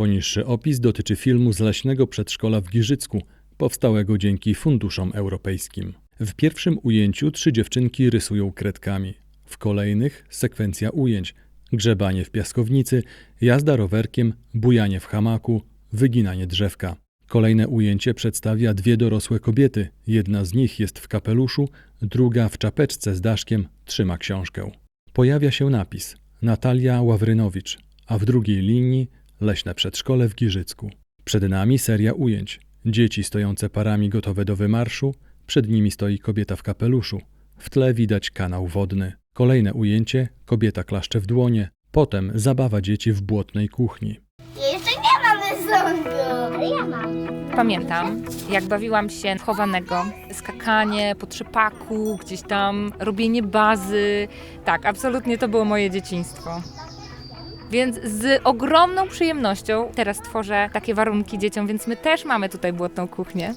Poniższy opis dotyczy filmu z leśnego przedszkola w Giżycku, powstałego dzięki funduszom europejskim. W pierwszym ujęciu trzy dziewczynki rysują kredkami. W kolejnych sekwencja ujęć: grzebanie w piaskownicy, jazda rowerkiem, bujanie w hamaku, wyginanie drzewka. Kolejne ujęcie przedstawia dwie dorosłe kobiety. Jedna z nich jest w kapeluszu, druga w czapeczce z daszkiem trzyma książkę. Pojawia się napis Natalia Ławrynowicz, a w drugiej linii Leśne przedszkole w Giżycku. Przed nami seria ujęć. Dzieci stojące parami gotowe do wymarszu, przed nimi stoi kobieta w kapeluszu. W tle widać kanał wodny. Kolejne ujęcie kobieta klaszcze w dłonie, potem zabawa dzieci w błotnej kuchni. Jeszcze nie mamy zongu. Ale ja mam. Pamiętam, jak bawiłam się w chowanego, skakanie po trzepaku, gdzieś tam robienie bazy. Tak, absolutnie to było moje dzieciństwo. Więc z ogromną przyjemnością teraz tworzę takie warunki dzieciom, więc my też mamy tutaj błotną kuchnię.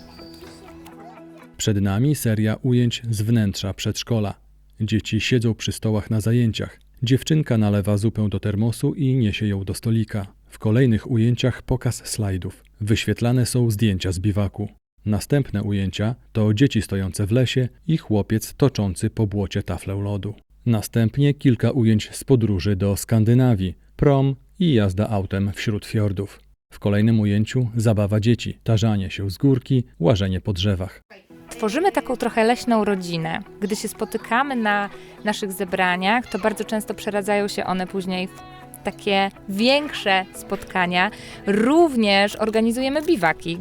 Przed nami seria ujęć z wnętrza przedszkola. Dzieci siedzą przy stołach na zajęciach. Dziewczynka nalewa zupę do termosu i niesie ją do stolika. W kolejnych ujęciach pokaz slajdów. Wyświetlane są zdjęcia z biwaku. Następne ujęcia to dzieci stojące w lesie i chłopiec toczący po błocie taflę lodu. Następnie kilka ujęć z podróży do Skandynawii, prom i jazda autem wśród fiordów. W kolejnym ujęciu zabawa dzieci, tarzanie się z górki, łażenie po drzewach. Tworzymy taką trochę leśną rodzinę. Gdy się spotykamy na naszych zebraniach, to bardzo często przeradzają się one później w takie większe spotkania. Również organizujemy biwaki.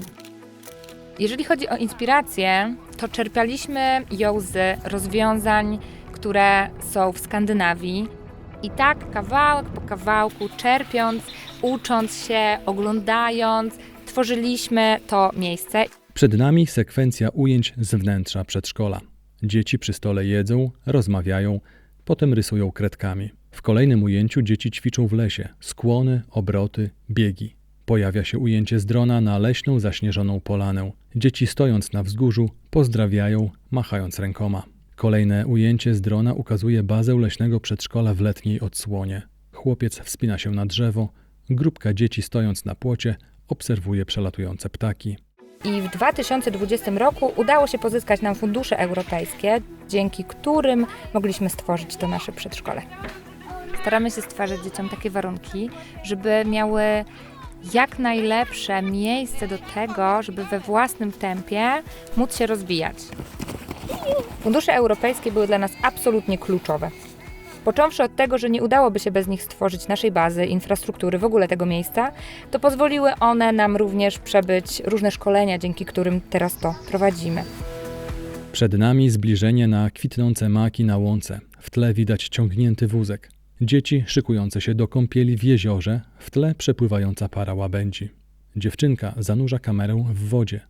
Jeżeli chodzi o inspirację, to czerpialiśmy ją z rozwiązań, które są w Skandynawii. I tak kawałek po kawałku, czerpiąc, ucząc się, oglądając, tworzyliśmy to miejsce Przed nami sekwencja ujęć z wnętrza przedszkola. Dzieci przy stole jedzą, rozmawiają, potem rysują kredkami. W kolejnym ujęciu dzieci ćwiczą w lesie skłony, obroty, biegi. Pojawia się ujęcie z drona na leśną, zaśnieżoną polanę. Dzieci stojąc na wzgórzu pozdrawiają, machając rękoma. Kolejne ujęcie z drona ukazuje bazę leśnego przedszkola w letniej odsłonie. Chłopiec wspina się na drzewo, grupka dzieci stojąc na płocie obserwuje przelatujące ptaki. I w 2020 roku udało się pozyskać nam fundusze europejskie, dzięki którym mogliśmy stworzyć to nasze przedszkole. Staramy się stwarzać dzieciom takie warunki, żeby miały jak najlepsze miejsce do tego, żeby we własnym tempie móc się rozwijać. Fundusze europejskie były dla nas absolutnie kluczowe. Począwszy od tego, że nie udałoby się bez nich stworzyć naszej bazy, infrastruktury, w ogóle tego miejsca, to pozwoliły one nam również przebyć różne szkolenia, dzięki którym teraz to prowadzimy. Przed nami zbliżenie na kwitnące maki na łące. W tle widać ciągnięty wózek. Dzieci szykujące się do kąpieli w jeziorze, w tle przepływająca para łabędzi. Dziewczynka zanurza kamerę w wodzie.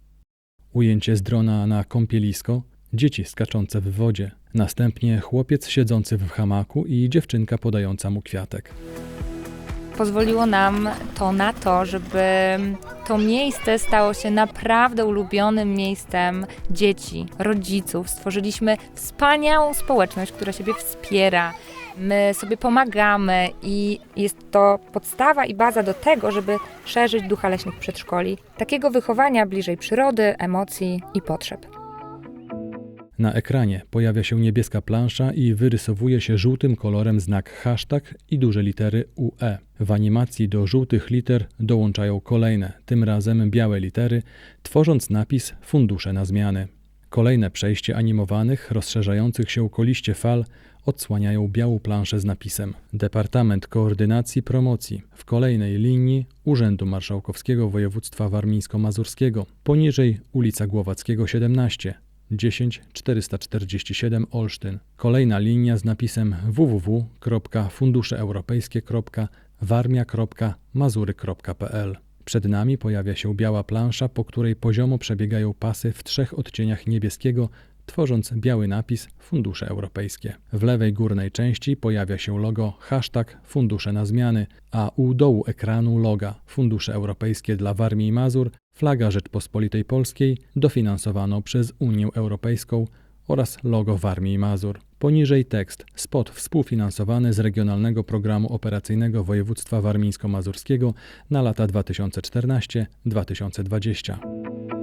Ujęcie z drona na kąpielisko, dzieci skaczące w wodzie. Następnie chłopiec siedzący w hamaku i dziewczynka podająca mu kwiatek. Pozwoliło nam to na to, żeby to miejsce stało się naprawdę ulubionym miejscem dzieci, rodziców. Stworzyliśmy wspaniałą społeczność, która siebie wspiera. My sobie pomagamy i jest to podstawa i baza do tego, żeby szerzyć ducha leśnych przedszkoli, takiego wychowania bliżej przyrody, emocji i potrzeb. Na ekranie pojawia się niebieska plansza i wyrysowuje się żółtym kolorem znak hashtag i duże litery UE. W animacji do żółtych liter dołączają kolejne, tym razem białe litery, tworząc napis Fundusze na zmiany. Kolejne przejście animowanych, rozszerzających się okoliście fal odsłaniają białą planszę z napisem Departament Koordynacji Promocji w kolejnej linii Urzędu Marszałkowskiego Województwa Warmińsko-Mazurskiego, poniżej ulica Głowackiego 17, 10 447 Olsztyn. Kolejna linia z napisem www.funduszeeuropejskie.warmia.mazury.pl. Przed nami pojawia się biała plansza, po której poziomo przebiegają pasy w trzech odcieniach niebieskiego, tworząc biały napis Fundusze Europejskie. W lewej górnej części pojawia się logo hashtag Fundusze na zmiany, a u dołu ekranu loga Fundusze Europejskie dla Warmii i Mazur, flaga Rzeczpospolitej Polskiej, dofinansowano przez Unię Europejską oraz logo Warmii i Mazur. Poniżej tekst spot współfinansowany z Regionalnego Programu Operacyjnego Województwa Warmińsko-Mazurskiego na lata 2014-2020.